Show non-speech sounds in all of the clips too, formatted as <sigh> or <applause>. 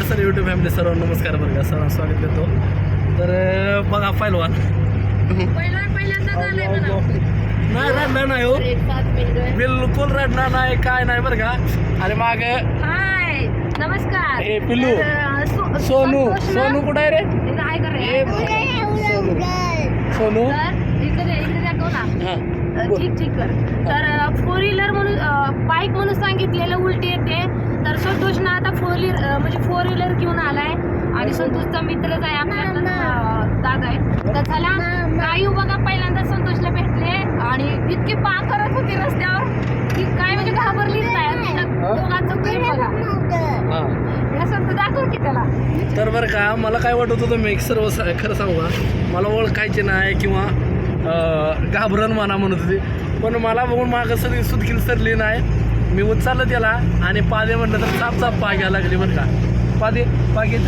नमस्कार sir YouTube family सर्व नमस्कार बरं का? सर्वांना स्वागत करतो. तर बघा पहिलवान पहिला पहिल्यांदा झालंय म्हणा नाही रडणार नाही हो. बिलकुल रडणार नाही काय नाही बरं का? आणि माग हाय नमस्कार. ए, पिल्लू. सोनू. सोनू कुठं आहे रे? सोनू. तर इकडे दे, इकडे दाखव ना हा. अं, बोल. ठीक ठीक कर. तर फोर व्हीलर म्हणून बाईक म्हणून सांगितलेलं उलटी येते. तर संतोष ना आता फोर व्हीलर म्हणजे फोर व्हीलर घेऊन आलाय. आणि संतोषचा मित्रच आहे आपल्यातलाच अं, दादा आहे. तर चला आयु बघा पहिल्यांदा संतोषला भेटले. आणि इतकी पा करत होती रस्त्यावर की काय म्हणजे घाबरलीच नाही. आणि त्याच्यात दोघांचं प्रेम बघा. संत दाखव की त्याला. तर बरं का मला काय वाटत होतं मी एक सर्व खरं सांगू का? मला ओळखायचे नाही किंवा घाबरण म्हणा म्हणत होती. पण मला बघून मागं सगळी सुटकील सरली नाही. मी उचललं त्याला आणि पादे म्हटलं तर चाप चाप पा घ्यायला लागली बरं का. पादे पागे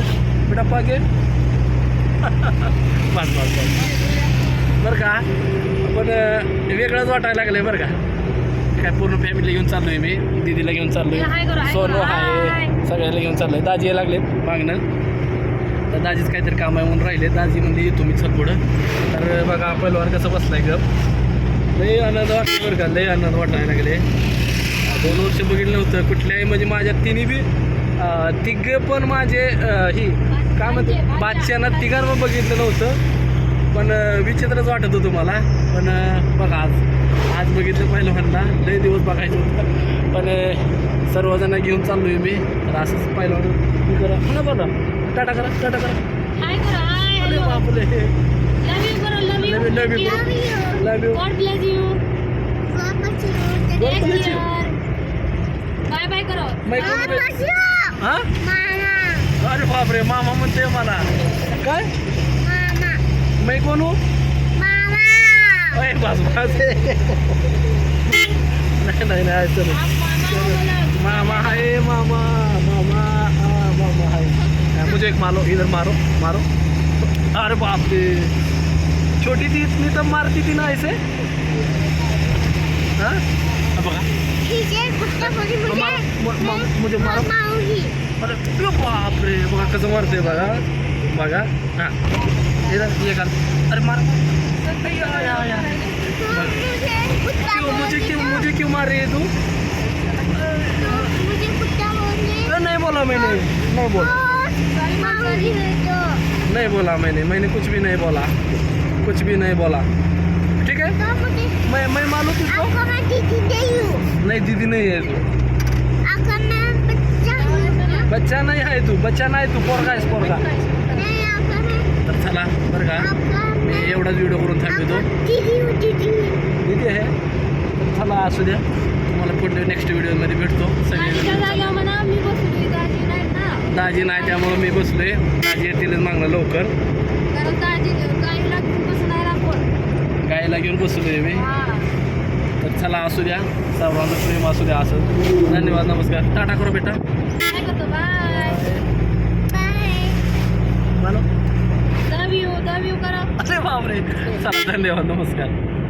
बेटा पागे. <laughs> बस बस बस. बरं का? पण वेगळंच वाटायला लागलंय बरं का. काय पूर्ण फॅमिली घेऊन चाललोय मी. दीदीला घेऊन सोनू करू, आहे हाय. सगळ्याला घेऊन चाललोय. दाजी यायला लागलेत मागणं तर दाजीच काहीतरी काम आहे म्हणून राहिले. दाजी म्हणजे येतो मी चल पुढं. तर बघा पहिलवान कसं बसलाय गप. लय आनंद वाटला बरं का. लय आनंद वाटायला लागले दोन वर्ष बघितलं नव्हतं. कुठल्याही म्हणजे माझ्या तिन्ही बी तिघ पण माझे ही काय म्हणते बादशाना तिघांना बघितलं नव्हतं. पण विचित्रच वाटत होतं मला. पण बघा आज आज बघितलं पहिलवानला. लय दिवस बघायचं होतं. पण सर्वजण घेऊन चाललोय मी. तर असंच पहिलवान. हे करा. ना बघा टाटा करा टाटा करा. बापले लव यू लव यू हा? अरे बापरे, मामा म्हणते मला. काय? बस बस. मामा मामा मामा मामा है, मुझे एक मारो इधर मारो मारो. अरे बाप रे छोटी थी इतनी तब मारती थी ना ऐसे हाँ? अब बघा. मार- म- म- मुझे मारो अरे अरे बाप रे बघा कसं मारते बघा. बघा. हां. ये कर अरे मार. मुझे क्यों मुझे क्यों मार रही है तू? अरे नहीं बोला मैंने. नहीं बोला. नहीं बोला मैंने. मैंने कुछ भी नहीं बोला. कुछ भी नहीं बोला. ठीक है? मैं मैं मानू तुझको? नहीं दीदी नहीं है तू. बच्चा नहीं है तू बच्चा नाही तू पोरगा आहेस पोरगा. तर चला बरं का. मी एवढाच व्हिडिओ करून थांबतो. दीदी आहे? तर चला असू द्या. तुम्हाला पुढे नेक्स्ट व्हिडिओमध्ये भेटतो. सगळे दाजी नाही त्यामुळं मी बसलोय. दाजी येतीलच मागणं लवकर. गायला घेऊन बसलोय मी. तर चला असू द्या. सर्वांना प्रेम असू द्या असं. धन्यवाद नमस्कार. टाटा करो बेटा. काय करतो बाय मानो